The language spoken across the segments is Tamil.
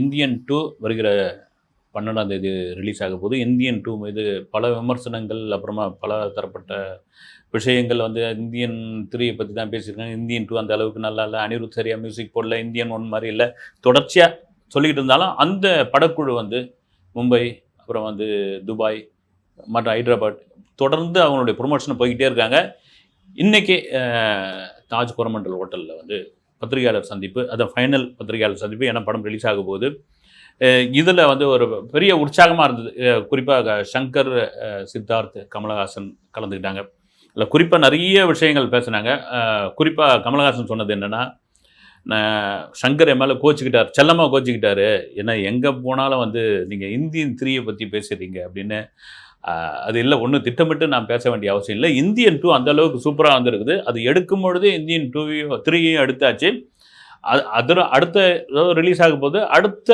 இந்தியன் டூ வருகிற பன்னெண்டாம் தேதி ரிலீஸ் ஆக போகுது. இந்தியன் டூ இது பல விமர்சனங்கள் அப்புறமா பல தரப்பட்ட விஷயங்கள் வந்து இந்தியன் த்ரீயை பற்றி தான் பேசியிருக்காங்க. இந்தியன் டூ அந்த அளவுக்கு நல்லா இல்லை. அனிருத் சரியாக மியூசிக் போடல. இந்தியன் ஒன் மாதிரி இல்லை. தொடர்ச்சியாக சொல்லிக்கிட்டு இருந்தாலும் அந்த படக்குழு வந்து மும்பை அப்புறம் வந்து துபாய் மற்ற ஹைதராபாத் தொடர்ந்து அவங்களுடைய ப்ரொமோஷனை போய்கிட்டே இருக்காங்க. இன்றைக்கி தாஜ் கோரமண்டல் ஹோட்டலில் வந்து பத்திரிகையாளர் சந்திப்பு அது ஃபைனல் பத்திரிகையாளர் சந்திப்பு ஏன்னா படம் ரிலீஸ் ஆக போகுது. இதில் வந்து ஒரு பெரிய உற்சாகமாக இருந்தது. குறிப்பாக சங்கர் சித்தார்த் கமலஹாசன் கலந்துக்கிட்டாங்க. இல்லை குறிப்பாக நிறைய விஷயங்கள் பேசுனாங்க. குறிப்பாக கமலஹாசன் சொன்னது என்னென்னா சங்கர் என் மேலே கோச்சிக்கிட்டார் செல்லமாக கோச்சிக்கிட்டாரு. ஏன்னா எங்கே போனாலும் வந்து நீங்கள் இந்தியன் த்ரீயை பற்றி பேசுகிறீங்க அப்படின்னு அது இல்லை ஒன்றும் திட்டமிட்டு நான் பேச வேண்டிய அவசியம் இல்லை. இந்தியன் டூ அந்த அளவுக்கு சூப்பராக வந்திருக்குது. அது எடுக்கும் பொழுதே இந்தியன் டூவையும் த்ரீயும் எடுத்தாச்சு. அது அது அடுத்த ரிலீஸ் ஆக போது அடுத்த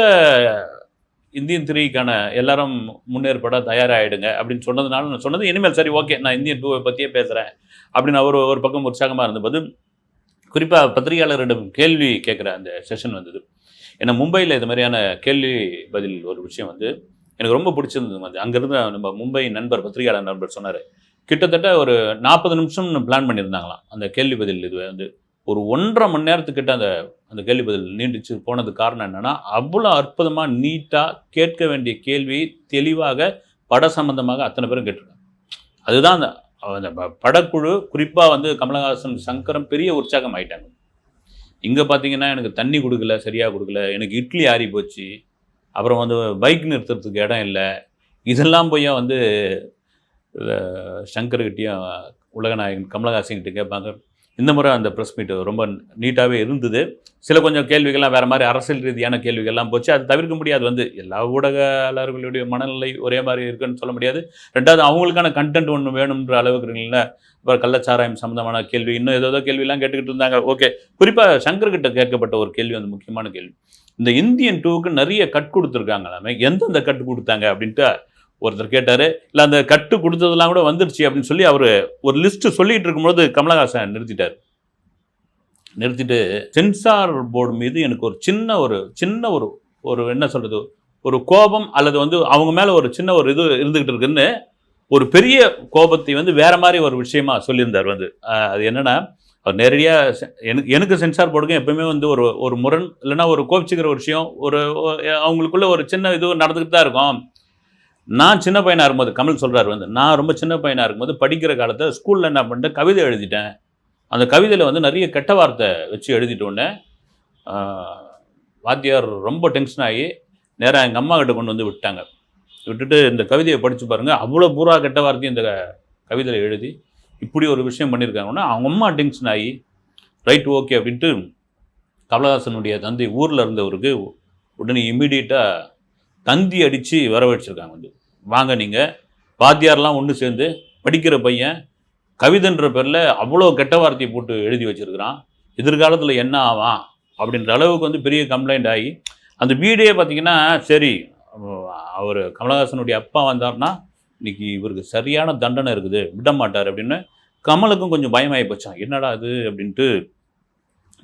இந்தியன் த்ரீக்கான எல்லாரும் முன்னேற்பட தயாராகிடுங்க அப்படின்னு சொன்னதுனால நான் சொன்னது இனிமேல் சரி ஓகே நான் இந்தியன் டூவை பற்றியே பேசுகிறேன் அப்படின்னு அவர் ஒரு பக்கம் உற்சாகமாக இருந்தபோது குறிப்பாக பத்திரிகையாளரிடம் கேள்வி கேட்குற அந்த செஷன் வந்தது. ஏன்னா மும்பையில் இது மாதிரியான கேள்வி பதில் ஒரு விஷயம் வந்து எனக்கு ரொம்ப பிடிச்சிருந்தது மாதிரி. அங்கேருந்து நம்ம மும்பை நண்பர் பத்திரிகையாளர் நண்பர் சொன்னார் கிட்டத்தட்ட ஒரு நாற்பது நிமிஷம் பிளான் பண்ணியிருந்தாங்களாம். அந்த கேள்வி பதில் இது வந்து ஒரு ஒன்றரை மணி நேரத்துக்கிட்ட அந்த அந்த கேள்வி பதில் நீண்டிச்சு. போனது காரணம் என்னென்னா அவ்வளோ அற்புதமாக நீட்டாக கேட்க வேண்டிய கேள்வி தெளிவாக பட சம்பந்தமாக அத்தனை பேரும் கேட்டிருக்காங்க. அதுதான் அந்த அந்த ப- படக்குழு குறிப்பாக வந்து கமலஹாசன் சங்கரம் பெரிய உற்சாகம் ஆயிட்டாங்க. இங்கே பார்த்தீங்கன்னா எனக்கு தண்ணி கொடுக்கல சரியாக கொடுக்கல எனக்கு இட்லி ஆறி போச்சு அப்புறம் வந்து பைக் நிறுத்துறதுக்கு இடம் இல்லை. இதெல்லாம் போய் வந்து சங்கர்கிட்டையும் உலகநாயகன் கமலஹாசன்கிட்ட கேட்பாங்க. இந்த முறை அந்த ப்ரெஸ் மீட் ரொம்ப நீட்டாகவே இருந்தது. சில கொஞ்சம் கேள்விகள்லாம் வேறு மாதிரி அரசியல் ரீதியான கேள்விகள்லாம் போச்சு. அது தவிர்க்க முடியாது. வந்து எல்லா ஊடகயாளர்களுடைய மனநிலை ஒரே மாதிரி இருக்குன்னு சொல்ல முடியாது. ரெண்டாவது அவங்களுக்கான கண்டென்ட் ஒன்று வேணுன்ற அளவுக்கு இருக்குல்ல அப்புறம் கள்ளச்சாராயம் சம்மந்தமான கேள்வி இன்னும் ஏதோ ஏதோ கேள்வியெல்லாம் கேட்டுக்கிட்டு இருந்தாங்க. ஓகே குறிப்பாக சங்கர்கிட்ட கேட்கப்பட்ட ஒரு கேள்வி வந்து முக்கியமான கேள்வி. இந்த இந்தியன் டூவுக்கு நிறைய கட் கொடுத்துருக்காங்க எல்லாமே எந்தெந்த கட்டு கொடுத்தாங்க அப்படின்ட்டு ஒருத்தர் கேட்டார். இல்லை அந்த கட்டு கொடுத்ததெல்லாம் கூட வந்துருச்சு அப்படின்னு சொல்லி அவர் ஒரு லிஸ்ட்டு சொல்லிட்டு இருக்கும்போது கமலஹாசன் நிறுத்திட்டார். நிறுத்திட்டு சென்சார் போர்டு மீது எனக்கு ஒரு சின்ன ஒரு சின்ன ஒரு ஒரு என்ன சொல்கிறது ஒரு கோபம் அல்லது வந்து அவங்க மேலே ஒரு சின்ன ஒரு இது இருந்துக்கிட்டு இருக்குன்னு ஒரு பெரிய கோபத்தை வந்து வேற மாதிரி ஒரு விஷயமா சொல்லியிருந்தார் வந்து. அது என்னென்னா அவர் நேரடியாக எனக்கு எனக்கு சென்சார் போர்டுக்கும் எப்பவுமே வந்து ஒரு ஒரு முரண் இல்லைன்னா ஒரு கோபிச்சுக்கிற ஒரு விஷயம் ஒரு அவங்களுக்குள்ள ஒரு சின்ன இது நடந்துக்கிட்டு தான் இருக்கும். நான் சின்ன பையனாக இருக்கும்போது கமல் சொல்கிறார் வந்து நான் ரொம்ப சின்ன பையனாக இருக்கும்போது படிக்கிற காலத்தில் ஸ்கூலில் என்ன பண்ணிட்டேன் கவிதை எழுதிட்டேன். அந்த கவிதையில் வந்து நிறைய கெட்ட வார்த்தை வச்சு எழுதிட்டோன்னே உடனே வாத்தியார் ரொம்ப டென்ஷன் ஆகி நேராக எங்கள் அம்மா கிட்ட கொண்டு வந்து விட்டாங்க. விட்டுட்டு இந்த கவிதையை படித்து பாருங்கள் அவ்வளோ பூரா கெட்ட வார்த்தையும் இந்த கவிதையில் எழுதி இப்படி ஒரு விஷயம் பண்ணியிருக்காங்கன்னா அவங்க அம்மா டென்ஷன் ஆகி ரைட் ஓகே அப்படின்ட்டு கமலஹாசனுடைய தந்தை ஊரில் இருந்தவருக்கு உடனே இம்மீடியட்டாக தந்தி அடித்து வரவழைச்சிருக்காங்க வந்து. வாங்க நீங்கள் வாத்தியார்லாம் ஒன்று சேர்ந்து படிக்கிற பையன் கவிதைன்ற பேரில் அவ்வளோ கெட்ட வார்த்தையை போட்டு எழுதி வச்சிருக்கிறான். எதிர்காலத்தில் என்ன ஆவான்? அப்படின்ற அளவுக்கு வந்து பெரிய கம்ப்ளைண்ட் ஆகி அந்த வீடே பார்த்தீங்கன்னா சரி அவர் கமலஹாசனுடைய அப்பா வந்தார்னா இன்னைக்கு இவருக்கு சரியான தண்டனை இருக்குது விட மாட்டார் அப்படின்னு கமலுக்கும் கொஞ்சம் பயமாகி போச்சான் என்னடா இது அப்படின்ட்டு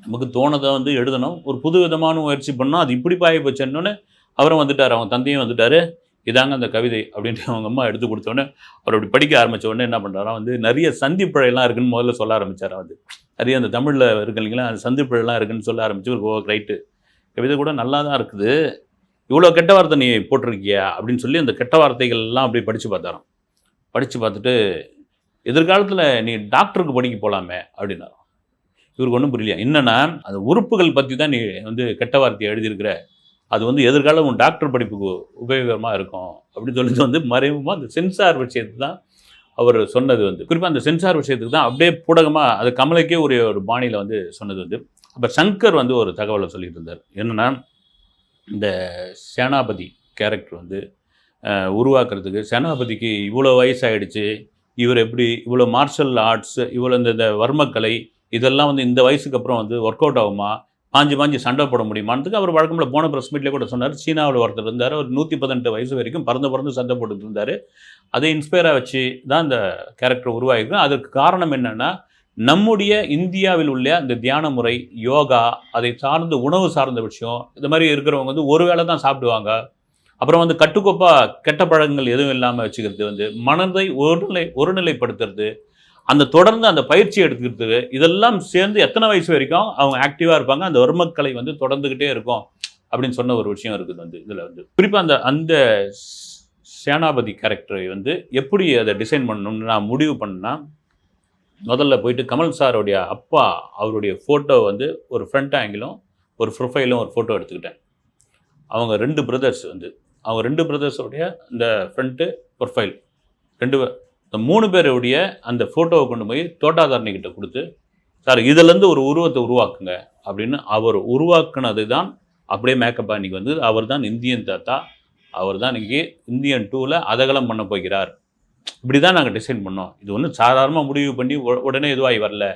நமக்கு தோணதை வந்து எழுதணும். ஒரு புது விதமான முயற்சி பண்ணால் அது இப்படி பாய போச்சேன்னொன்னே அவரும் வந்துட்டார் அவங்க தந்தையும் வந்துட்டார். இதாங்க அந்த கவிதை அப்படின்ட்டு அவங்க அம்மா எடுத்து கொடுத்தோடனே அவர் அப்படி படிக்க ஆரம்பித்த உடனே என்ன பண்ணுறாரா வந்து நிறைய சந்திப்பிழையெல்லாம் இருக்குன்னு முதல்ல சொல்ல ஆரம்பிச்சார் அது நிறைய அந்த தமிழில் இருக்கு இல்லைங்களா அந்த சந்திப்பிழையெல்லாம் இருக்குன்னு சொல்ல ஆரம்பித்து ஒரு ரைட்டு கவிதை கூட நல்லா தான் இருக்குது. இவ்வளோ கெட்ட வார்த்தை நீ போட்டிருக்கியா? அப்படின்னு சொல்லி அந்த கெட்ட வார்த்தைகள்லாம் அப்படியே படித்து பார்த்தாராம். படித்து பார்த்துட்டு எதிர்காலத்தில் நீ டாக்டருக்கு படிக்க போகலாமே அப்படின்னாராம். இவருக்கு ஒன்றும் புரியலையா? என்னென்னா அந்த உறுப்புகள் பற்றி தான் நீ வந்து கெட்ட வார்த்தையை எழுதியிருக்கிற. அது வந்து எதிர்காலம் உன் டாக்டர் படிப்புக்கு உபயோகமாக இருக்கும் அப்படின்னு சொல்லிட்டு வந்து மறைமுகமாக அந்த சென்சார் விஷயத்து தான் அவர் சொன்னது வந்து. குறிப்பாக அந்த சென்சார் விஷயத்துக்கு தான் அப்படியே பூடகமாக அது கமலைக்கே ஒரு ஒரு பாணியில் வந்து சொன்னது வந்து. அப்போ சங்கர் வந்து ஒரு தகவலை சொல்லிட்டு இருந்தார். என்னென்னா இந்த சேனாபதி கேரக்டர் வந்து உருவாக்குறதுக்கு சேனாபதிக்கு இவ்வளோ வயசாயிடுச்சு இவர் எப்படி இவ்வளோ மார்ஷல் ஆர்ட்ஸ் இவ்வளோ இந்த இந்த வர்மக்கலை இதெல்லாம் வந்து இந்த வயசுக்கு அப்புறம் வந்து ஒர்க் அவுட் ஆகுமா? பாஞ்சு பாஞ்சு சண்டை போட முடியுமான்றதுக்கு அவர் வழக்கமில் போன ப்ரெஸ் மீட்லேயே கூட சொன்னார். சீனாவில் ஒருத்தர் இருந்தார். ஒரு நூற்றி பதினெட்டு வயசு வரைக்கும் பறந்து பறந்து சண்டை போட்டுட்டு இருந்தார். அதை இன்ஸ்பயராக வச்சு தான் இந்த கேரக்டர் உருவாகிருக்கும் அதுக்கு காரணம் என்னென்னா நம்முடைய இந்தியாவில் உள்ள அந்த தியான முறை யோகா அதை சார்ந்த உணவு சார்ந்த விஷயம் இந்த மாதிரி இருக்கிறவங்க வந்து ஒரு வேளை தான் சாப்பிடுவாங்க. அப்புறம் வந்து கட்டுக்கோப்பாக கெட்ட பழக்கங்கள் எதுவும் இல்லாமல் வச்சுக்கிறது வந்து மனதை ஒருநிலை ஒருநிலைப்படுத்துறது அந்த தொடர்ந்து அந்த பயிற்சி எடுத்துக்கிறது இதெல்லாம் சேர்ந்து எத்தனை வயசு வரைக்கும் அவங்க ஆக்டிவாக இருப்பாங்க அந்த வர்மக்கலை வந்து தொடர்ந்துக்கிட்டே இருக்கும் அப்படின்னு சொன்ன ஒரு விஷயம் இருக்குது வந்து இதில் வந்து. குறிப்பாக அந்த அந்த சேனாபதி கேரக்டரை வந்து எப்படி அதை டிசைன் பண்ணணும்னு நான் முடிவு பண்ணால் முதல்ல போயிட்டு கமல் சாருடைய அப்பா அவருடைய ஃபோட்டோ வந்து ஒரு ஃப்ரண்ட் ஆங்கிலும் ஒரு ப்ரொஃபைலும் ஒரு ஃபோட்டோ எடுத்துக்கிட்டேன். அவங்க ரெண்டு பிரதர்ஸ் வந்து அவங்க ரெண்டு பிரதர்ஸோடைய இந்த ஃப்ரண்ட்டு ப்ரொஃபைல் ரெண்டு இந்த மூணு பேருடைய அந்த ஃபோட்டோவை கொண்டு போய் தோட்டாதாரணிக்கிட்ட கொடுத்து சார் இதுலேருந்து ஒரு உருவத்தை உருவாக்குங்க அப்படின்னு அவர் உருவாக்குனது தான் அப்படியே மேக்கப் அன்னைக்கு வந்து அவர் தான் இந்தியன் தாத்தா. அவர் தான் இன்றைக்கி இந்தியன் டூவில் அதகலம் பண்ண போகிறார். இப்படி தான் நாங்கள் டிசைன் பண்ணோம். இது ஒன்றும் சாதாரணமாக முடிவு பண்ணி உடனே இதுவாகி வரல.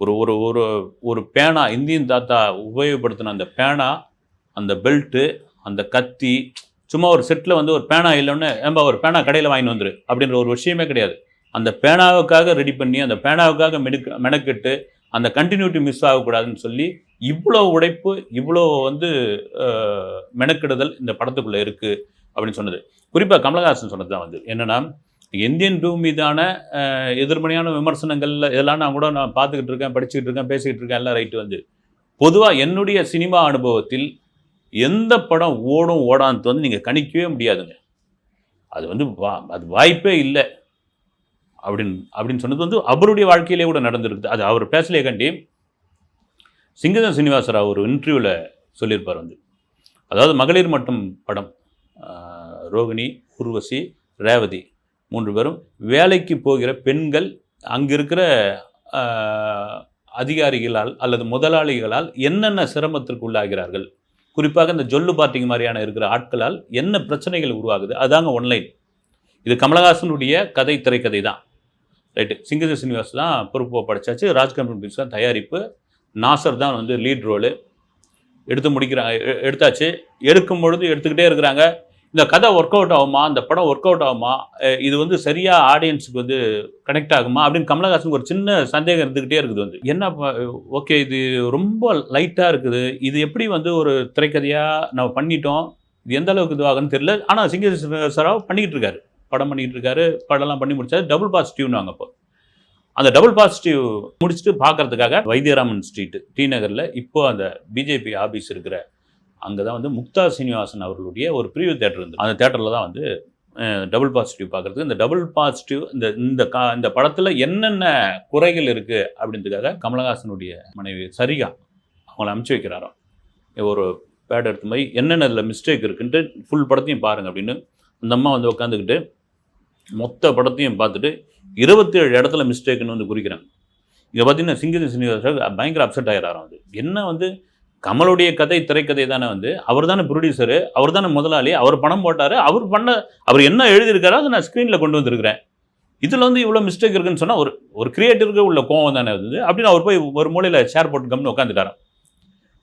ஒரு ஒரு ஒரு ஒரு பேனா இந்தியன் தாத்தா உபயோகப்படுத்தின அந்த பேனா அந்த பெல்ட்டு அந்த கத்தி சும்மா ஒரு செட்டில் வந்து ஒரு பேனா இல்லைன்னு ஏம்பா ஒரு பேனா கடையில் வாங்கிட்டு வந்துரு அப்படின்ற ஒரு விஷயமே கிடையாது. அந்த பேனாவுக்காக ரெடி பண்ணி அந்த பேனாவுக்காக மெடுக்க மெனக்கெட்டு அந்த கண்டினியூட்டி மிஸ் ஆகக்கூடாதுன்னு சொல்லி இவ்வளோ உழைப்பு இவ்வளோ வந்து மெனக்கெடுதல் இந்த படத்துக்குள்ளே இருக்குது அப்படின்னு சொன்னது. குறிப்பாக கமலஹாசன் சொன்னது தான் வந்து என்னென்னா இந்தியன் டூ மீதான எதிர்மறையான விமர்சனங்கள்ல இதெல்லாம் நான் கூட நான் பார்த்துக்கிட்டு இருக்கேன் படிச்சுக்கிட்டு இருக்கேன் பேசிக்கிட்டு இருக்கேன் எல்லாம் ரைட்டு வந்து. பொதுவாக என்னுடைய சினிமா அனுபவத்தில் எந்த படம் ஓடும் ஓடான்னு வந்து நீங்கள் கணிக்கவே முடியாதுங்க. அது வந்து வா அது வாய்ப்பே இல்லை. அப்படின்னு அப்படின்னு சொன்னது வந்து அவருடைய வாழ்க்கையிலே கூட நடந்திருக்குது. அது அவர் பேசலையே கண்டி. சிங்கதன் சீனிவாசராவ் ஒரு இன்டர்வியூவில் சொல்லியிருப்பார் வந்து. அதாவது மகளிர் மட்டும் படம் ரோகிணி உர்வசி ரேவதி. மூன்று பேரும் வேலைக்கு போகிற பெண்கள் அங்கே இருக்கிற அதிகாரிகளால் அல்லது முதலாளிகளால் என்னென்ன சிரமத்திற்கு உள்ளாகிறார்கள் குறிப்பாக இந்த ஜொல்லு பார்ட்டிங் மாதிரியான இருக்கிற ஆட்களால் என்ன பிரச்சனைகள் உருவாகுது? அதாங்க ஒன்லைன் இது கமலஹாசனுடைய கதை திரைக்கதை தான். ரைட்டு. சிங்கத சீனிவாஸ் தான் பொறுப்பு படைச்சாச்சு ராஜ் கம்பெனி தான் தயாரிப்பு. நாசர் தான் வந்து லீட் ரோலு எடுத்து முடிக்கிறாங்க எ- எடுத்தாச்சு. எடுக்கும் பொழுது எடுத்துக்கிட்டே இருக்கிறாங்க. இந்த கதை ஒர்க் அவுட் ஆகுமா? இந்த படம் ஒர்க் அவுட் ஆகுமா? இது வந்து சரியாக ஆடியன்ஸுக்கு வந்து கனெக்ட் ஆகுமா? அப்படின்னு கமலஹாசனுக்கு ஒரு சின்ன சந்தேகம் இருந்துக்கிட்டே இருக்குது வந்து. என்ன ஓகே இது ரொம்ப லைட்டாக இருக்குது. இது எப்படி வந்து ஒரு திரைக்கதையாக நம்ம பண்ணிட்டோம்? இது எந்த அளவுக்கு இதுவாகன்னு தெரியல. ஆனால் சிங்க சராவ் பண்ணிக்கிட்டு இருக்காரு. படம் பண்ணிக்கிட்டு இருக்காரு. படம்லாம் பண்ணி முடிச்சாரு. டபுள் பாசிட்டிவ்னு வாங்க இப்போ அந்த டபுள் பாசிட்டிவ் முடிச்சுட்டு பார்க்கறதுக்காக வைத்தியராமன் ஸ்ட்ரீட் டி நகரில் இப்போ அந்த பிஜேபி ஆபீஸ் இருக்கிற அங்கே தான் வந்து முக்தா சீனிவாசன் அவர்களுடைய ஒரு பிரிவு தேட்டர் இருந்தது. அந்த தேட்டரில் தான் வந்து டபுள் பாசிட்டிவ் பார்க்குறதுக்கு இந்த டபுள் பாசிட்டிவ் இந்த இந்த கா இந்த படத்தில் என்னென்ன குறைகள் இருக்குது அப்படின்றதுக்காக கமலஹாசனுடைய மனைவி சரிகா அவங்கள அனுப்பிச்சி வைக்கிறாராம் ஒரு பேட் எடுத்து போய் என்னென்ன இதில் மிஸ்டேக் இருக்குன்ட்டு ஃபுல் படத்தையும் பாருங்க அப்படின்னு அந்த அம்மா வந்து உட்காந்துக்கிட்டு மொத்த படத்தையும் பார்த்துட்டு இருபத்தேழு இடத்துல மிஸ்டேக்குன்னு வந்து குறிக்கிறாங்க. இங்கே பார்த்தீங்கன்னா சிங்கதி சீனிவாசன் பயங்கர அப்செட் ஆகிறாராம் வந்து என்ன வந்து கமலுடைய கதை திரைக்கதை தானே வந்து. அவர் தானே ப்ரொடியூசரு அவர் தானே முதலாளி அவர் பணம் போட்டார் அவர் பண்ண அவர் என்ன எழுதியிருக்காரோ அதை நான் ஸ்க்ரீனில் கொண்டு வந்திருக்கிறேன். இதில் வந்து இவ்வளோ மிஸ்டேக் இருக்குன்னு சொன்னால் ஒரு ஒரு கிரியேட்டருக்கு உள்ள கோவம் தானே அது அப்படின்னு அவர் போய் ஒரு மூலையில் ஷேர் போட்டு கம்னு உட்காந்துட்டாராம்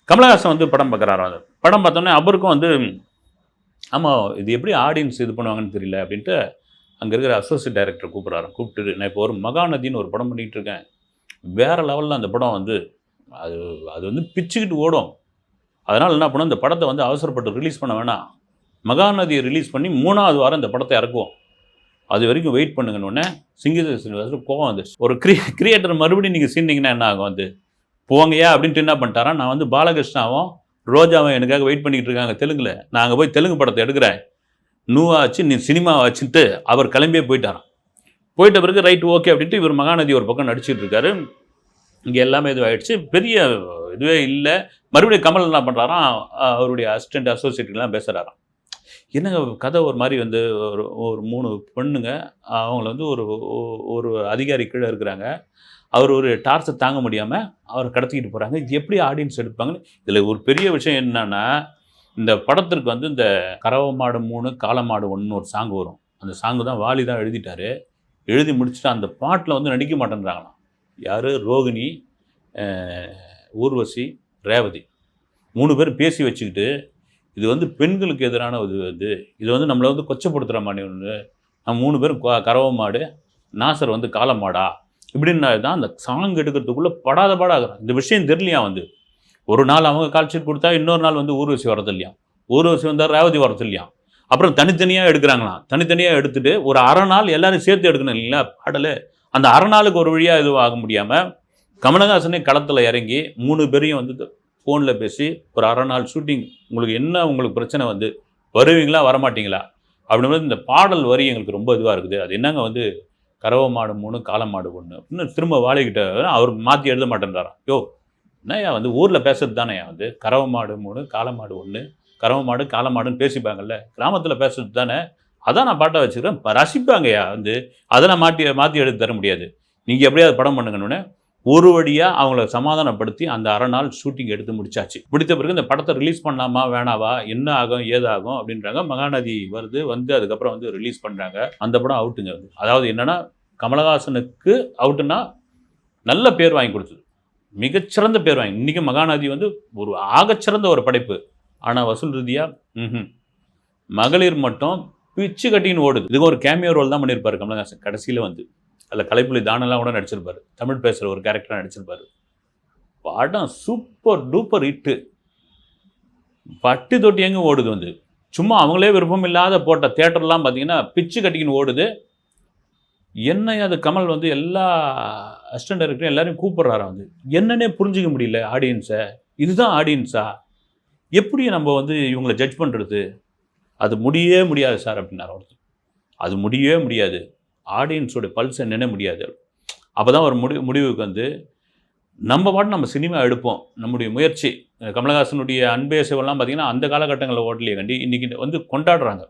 கமலஹாசன் வந்து படம் பார்க்குறாரு அது படம் பார்த்தோன்னே அவருக்கும் வந்து ஆமாம் இது எப்படி ஆடியன்ஸ் இது பண்ணுவாங்கன்னு தெரியல அப்படின்ட்டு அங்கே இருக்கிற அசோசியேட் டைரக்டர் கூப்பிட்றாரு கூப்பிட்டு நான் இப்போ ஒரு மகாநதின்னு ஒரு படம் பண்ணிகிட்டு இருக்கேன். வேறு லெவலில் அந்த படம் வந்து அது அது வந்து பிச்சுக்கிட்டு ஓடும். அதனால் என்ன பண்ணோம்? இந்த படத்தை வந்து அவசரப்பட்டு ரிலீஸ் பண்ண வேணாம். மகாநதியை ரிலீஸ் பண்ணி மூணாவது வாரம் இந்த படத்தை இறக்குவோம். அது வரைக்கும் வெயிட் பண்ணுங்கன்னு உடனே சிங்கித சீனிவாசன் கோவம் வந்துச்சு ஒரு கிரி கிரியேட்டர் மறுபடியும் நீங்கள் சீனிங்கன்னா என்ன ஆகும் வந்து போங்கயா அப்படின்ட்டு என்ன பண்ணிட்டாரா? நான் வந்து பாலகிருஷ்ணாவும் ரோஜாவும் எனக்காக வெயிட் பண்ணிக்கிட்டு இருக்காங்க தெலுங்கில். நான் அங்கே போய் தெலுங்கு படத்தை எடுக்கிறேன். நூவாச்சு நீ சினிமாவை வச்சுட்டு அவர் கிளம்பியே போயிட்டாரான் போயிட்ட பிறகு ரைட் ஓகே அப்படின்ட்டு இவர் மகாநதி ஒரு பக்கம் நடிச்சிட்டு இருக்காரு. இங்கே எல்லாமே இதுவாகிடுச்சு பெரிய இதுவே இல்லை. மறுபடியும் கமல் என்ன பண்ணுறாராம் அவருடைய அசிஸ்டண்ட் அசோசியேட்லாம் பேசுகிறாராம் என்னங்க கதை ஒரு மாதிரி வந்து ஒரு ஒரு மூணு பெண்ணுங்க அவங்கள வந்து ஒரு ஒரு அதிகாரி கீழே இருக்கிறாங்க. அவர் ஒரு டார்ச்சர் தாங்க முடியாமல் அவரை கடத்திக்கிட்டு போகிறாங்க இது எப்படி ஆடியன்ஸ் எடுப்பாங்கன்னு? இதில் ஒரு பெரிய விஷயம் என்னன்னா இந்த படத்திற்கு வந்து இந்த கறவை மாடு மூணு காலமாடு ஒன்று ஒரு சாங் வரும். அந்த சாங்கு தான் வாலி தான் எழுதிட்டாரு. எழுதி முடிச்சுட்டு அந்த பாட்டில் வந்து நடிக்க மாட்டேன்றாங்களாம். யார்? ரோகிணி ஊர்வசி ரேவதி. மூணு பேர் பேசி வச்சுக்கிட்டு இது வந்து பெண்களுக்கு எதிரான இது வந்து இது வந்து நம்மளை வந்து கொச்சப்படுத்துகிற மாதிரி ஒன்று நம்ம மூணு பேரும் கொ- கறவை மாடு நாசர் வந்து காளை மாடா. இப்படின்னா தான் அந்த சாங் எடுக்கிறதுக்குள்ளே படாத பாடாகிறான். இந்த விஷயம் தெரியலையா வந்து? ஒரு நாள் அவங்க கால் கொடுத்தா இன்னொரு நாள் வந்து ஊர்வசி வரது இல்லையா? ஊர்வசி வந்தால் ரேவதி வரது இல்லையா? அப்புறம் தனித்தனியாக எடுக்கிறாங்களாம். தனித்தனியாக எடுத்துட்டு ஒரு அரை நாள் எல்லோரும் சேர்த்து எடுக்கணும் இல்லைங்களா? பாடல் அந்த அரை நாளுக்கு ஒரு வழியாக எதுவும் ஆக முடியாமல் கமலஹாசனே களத்தில் இறங்கி மூணு பேரையும் வந்து ஃபோனில் பேசி ஒரு அரை நாள் ஷூட்டிங் உங்களுக்கு என்ன உங்களுக்கு பிரச்சனை வந்து? வருவீங்களா? வரமாட்டீங்களா? அப்படின்னு இந்த பாடல் வரி எங்களுக்கு ரொம்ப இதுவாக இருக்குது. அது என்னங்க வந்து கறவை மாடு மூணு காளை மாடு ஒன்று இன்னும் திரும்ப வாழைக்கிட்ட அவர் மாற்றி எழுத மாட்டேன்றாராம். யோ என்னையா வந்து ஊரில் பேசுறது தானேயா வந்து? கறவை மாடு மூணு காளை மாடு ஒன்று கறவை மாடு காளை மாடுன்னு பேசிப்பாங்கல்ல? கிராமத்தில் பேசுறது தானே? அதான் நான் பாட்டை வச்சுக்கிறேன். ரசிப்பாங்கய்யா. வந்து அதை நான் மாற்றி மாற்றி எடுத்து தர முடியாது. நீங்கள் எப்படியாவது படம் பண்ணுங்கன்னு ஒரு வழியாக அவங்கள சமாதானப்படுத்தி அந்த அரை நாள் ஷூட்டிங் எடுத்து முடிச்சாச்சு. முடித்த பிறகு இந்த படத்தை ரிலீஸ் பண்ணலாமா வேணாவா என்ன ஆகும் ஏதாகும் அப்படின்றாங்க. மகாநதி வருது வந்து அதுக்கப்புறம் வந்து ரிலீஸ் பண்ணுறாங்க அந்த படம் அவுட்டுங்க வந்து அதாவது என்னென்னா கமலஹாசனுக்கு அவுட்டுன்னா நல்ல பேர் வாங்கி கொடுத்தது. மிகச்சிறந்த பேர் வாங்கி இன்றைக்கி மகாநதி வந்து ஒரு ஆகச்சிறந்த ஒரு படைப்பு. ஆனால் வசூல் ரீதியாக ம் மகளிர் மட்டும் பிச்சு கட்டின்னு ஓடுது. இதுக்கு ஒரு கேமியோ ரோல் தான் பண்ணியிருப்பாரு கமலஹாசன். கடைசியில் வந்து. அதில் கலைப்புலி தானெல்லாம் கூட நடிச்சிருப்பாரு. தமிழ் பேசுகிற ஒரு கேரக்டராக நடிச்சிருப்பாரு. படம் சூப்பர் டூப்பர் ஹிட்டு பட்டி தொட்டி எங்கே ஓடுது வந்து? சும்மா அவங்களே விருப்பம் இல்லாத போட்ட தேட்டர்லாம் பார்த்தீங்கன்னா பிச்சு கட்டிக்கின்னு ஓடுது. என்ன அது கமல் வந்து எல்லா அசிஸ்டன்ட் டைரக்டரும் எல்லாரையும் கூப்பிட்றாரு வந்து? என்னன்னே புரிஞ்சுக்க முடியல ஆடியன்ஸை இதுதான் ஆடியன்ஸா எப்படி நம்ம வந்து இவங்களை ஜட்ஜ் பண்ணுறது அது முடியவே முடியாது சார் அப்படின்னாரு ஒருத்தர் அது முடியவே முடியாது. ஆடியன்ஸோட பல்ஸ் என்னென்ன முடியாது. அப்போ தான் ஒரு முடிவு முடிவுக்கு வந்து நம்ம பாட்டு நம்ம சினிமா எடுப்போம். நம்முடைய முயற்சி. கமலஹாசனுடைய அன்பே சிவம்லாம் பார்த்தீங்கன்னா அந்த காலகட்டங்களில் ஓட்டலையே கண்டி. இன்றைக்கி வந்து கொண்டாடுறாங்க.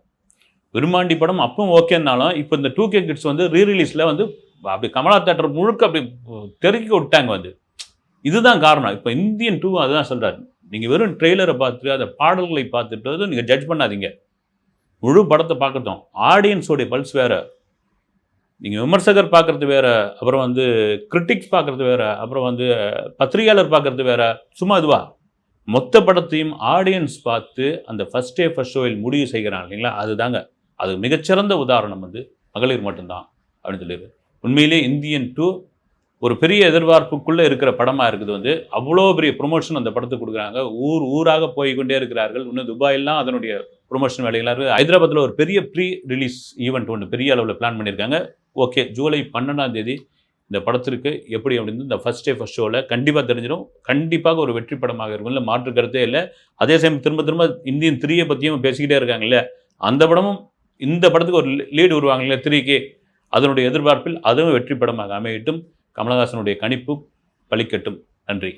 விருமாண்டி படம் அப்பவும் ஓகேனாலும் இப்போ இந்த டூ கே கிட்ஸ் வந்து ரீ ரிலீஸில் வந்து அப்படி கமலா தேட்டர் முழுக்க அப்படி தெருக்கி விட்டாங்க வந்து. இதுதான் காரணம். இப்போ இந்தியன் டூ அதுதான் சொல்கிறாரு நீங்கள் வெறும் ட்ரெய்லரை பார்த்துட்டு அந்த பாடல்களை பார்த்துட்டு நீங்கள் ஜட்ஜ் பண்ணாதீங்க. முழு படத்தை பார்க்கட்டும். ஆடியன்ஸோடைய பல்ஸ் வேறு. நீங்கள் விமர்சகர் பார்க்குறது வேறு அப்புறம் வந்து கிரிட்டிக்ஸ் பார்க்குறது வேறு அப்புறம் வந்து பத்திரிகையாளர் பார்க்குறது வேறு. சும்மா இதுவா? மொத்த படத்தையும் ஆடியன்ஸ் பார்த்து அந்த ஃபர்ஸ்ட் டே ஃபர்ஸ்ட் ஷோவில் முடிவு செய்கிறான் இல்லைங்களா? அதுதாங்க. அது மிகச்சிறந்த உதாரணம் வந்து மகளிர் மட்டும்தான் அப்படின்னு சொல்லியிருக்கு. உண்மையிலே இந்தியன் டூ ஒரு பெரிய எதிர்பார்ப்புக்குள்ளே இருக்கிற படமாக இருக்குது வந்து அவ்வளோ பெரிய ப்ரொமோஷன் அந்த படத்துக்கு கொடுக்குறாங்க. ஊர் ஊராக போய் கொண்டே இருக்கிறார்கள். இன்னும் துபாயெல்லாம் அதனுடைய ப்ரொமோஷன் வேலைகளாக இருக்குது. ஹைதராபாத்தில் ஒரு பெரிய ப்ரீ ரிலீஸ் ஈவெண்ட் ஒன்று பெரிய அளவில் பிளான் பண்ணியிருக்காங்க. ஓகே ஜூலை பன்னெண்டாம் தேதி இந்த படத்திற்கு எப்படி அப்படின்னு இந்த ஃபஸ்ட் டே ஃபஸ்ட் ஷோவில் கண்டிப்பாக தெரிஞ்சிடும். கண்டிப்பாக ஒரு வெற்றி படமாக இருக்கும். இல்லை மாற்று கருத்தே இல்லை. அதே சமயம் திரும்ப திரும்ப இந்தியன் த்ரீயை பற்றியும் பேசிக்கிட்டே இருக்காங்கல்ல அந்த படமும் இந்த படத்துக்கு ஒரு லீடு வருவாங்கல்ல த்ரீக்கு அதனுடைய எதிர்பார்ப்பில் அதுவும் வெற்றி படமாக அமையட்டும். கமலஹாசனுடைய கணிப்பு பலிக்கட்டும். நன்றி.